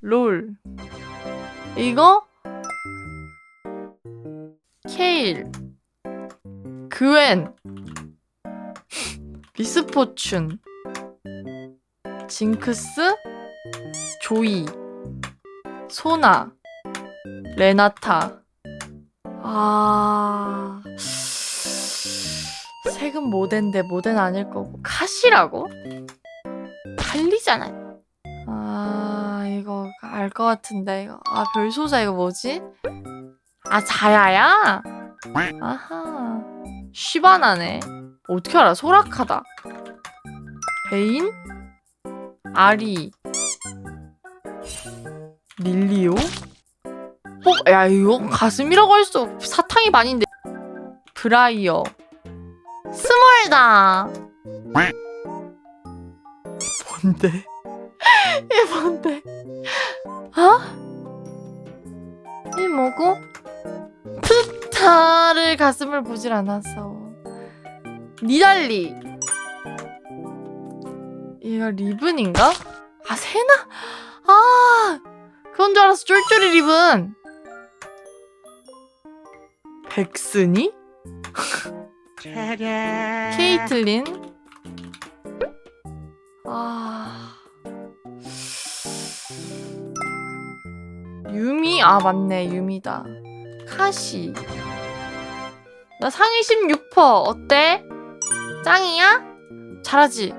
롤. 이거? 케일. 그웬. 미스포춘. 징크스. 조이. 소나. 레나타. 아. 색은 모덴데 모덴 아닐 거고. 카시라고? 달리잖아. 알 것 같은데. 이거. 아, 별소자 이거 뭐지? 아, 자야야? 아하. 쉬바나네. 어떻게 알아? 소라카다. 베인? 아리. 릴리오? 어, 야, 이거 가슴이라고 할 수, 없- 사탕이 반인데. 브라이어. 스몰다. 뭔데? 이게 뭔데? 이 뭐고? 트타를 가슴을 보질 않았어. 니달리. 얘가 리븐인가? 아 세나? 아 그건 줄 알았어 쫄쫄이 리븐. 백스니? 케이틀린? 아. 유미? 아, 맞네. 유미다. 카시. 나 상위 16%. 어때? 짱이야? 잘하지?